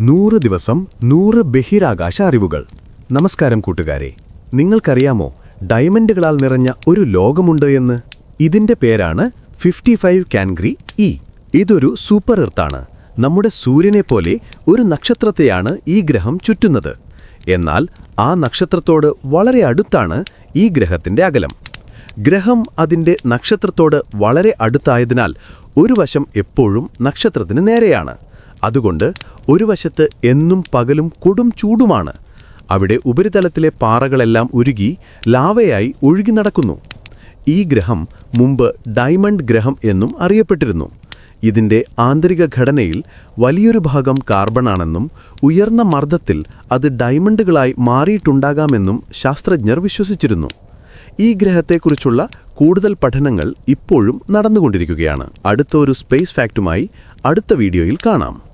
നൂറ് ദിവസം നൂറ് ബഹിരാകാശ അറിവുകൾ. നമസ്കാരം കൂട്ടുകാരെ. നിങ്ങൾക്കറിയാമോ ഡയമണ്ടുകളാൽ നിറഞ്ഞ ഒരു ലോകമുണ്ട് എന്ന്? ഇതിന്റെ പേരാണ് ഫിഫ്റ്റി ഫൈവ് കാൻഗ്രി ഇ. ഇതൊരു സൂപ്പർ എർത്താണ്. നമ്മുടെ സൂര്യനെ പോലെ ഒരു നക്ഷത്രത്തെയാണ് ഈ ഗ്രഹം ചുറ്റുന്നത്. എന്നാൽ ആ നക്ഷത്രത്തോട് വളരെ അടുത്താണ് ഈ ഗ്രഹത്തിന്റെ അകലം. ഗ്രഹം അതിന്റെ നക്ഷത്രത്തോട് വളരെ അടുത്തായതിനാൽ ഒരു വശം എപ്പോഴും നക്ഷത്രത്തിന് നേരെയാണ്. അതുകൊണ്ട് ഒരു വശത്ത് എന്നും പകലും കൊടും ചൂടുമാണ്. അവിടെ ഉപരിതലത്തിലെ പാറകളെല്ലാം ഉരുകി ലാവയായി ഒഴുകി നടക്കുന്നു. ഈ ഗ്രഹം മുമ്പ് ഡയമണ്ട് ഗ്രഹം എന്നും അറിയപ്പെട്ടിരുന്നു. ഇതിന്റെ ആന്തരിക ഘടനയിൽ വലിയൊരു ഭാഗം കാർബണാണെന്നും ഉയർന്ന മർദ്ദത്തിൽ അത് ഡയമണ്ടുകളായി മാറിയിട്ടുണ്ടാകാമെന്നും ശാസ്ത്രജ്ഞർ വിശ്വസിച്ചിരുന്നു. ഈ ഗ്രഹത്തെക്കുറിച്ചുള്ള കൂടുതൽ പഠനങ്ങൾ ഇപ്പോഴും നടന്നുകൊണ്ടിരിക്കുകയാണ്. അടുത്ത ഒരു സ്പേസ് ഫാക്റ്റുമായി അടുത്ത വീഡിയോയിൽ കാണാം.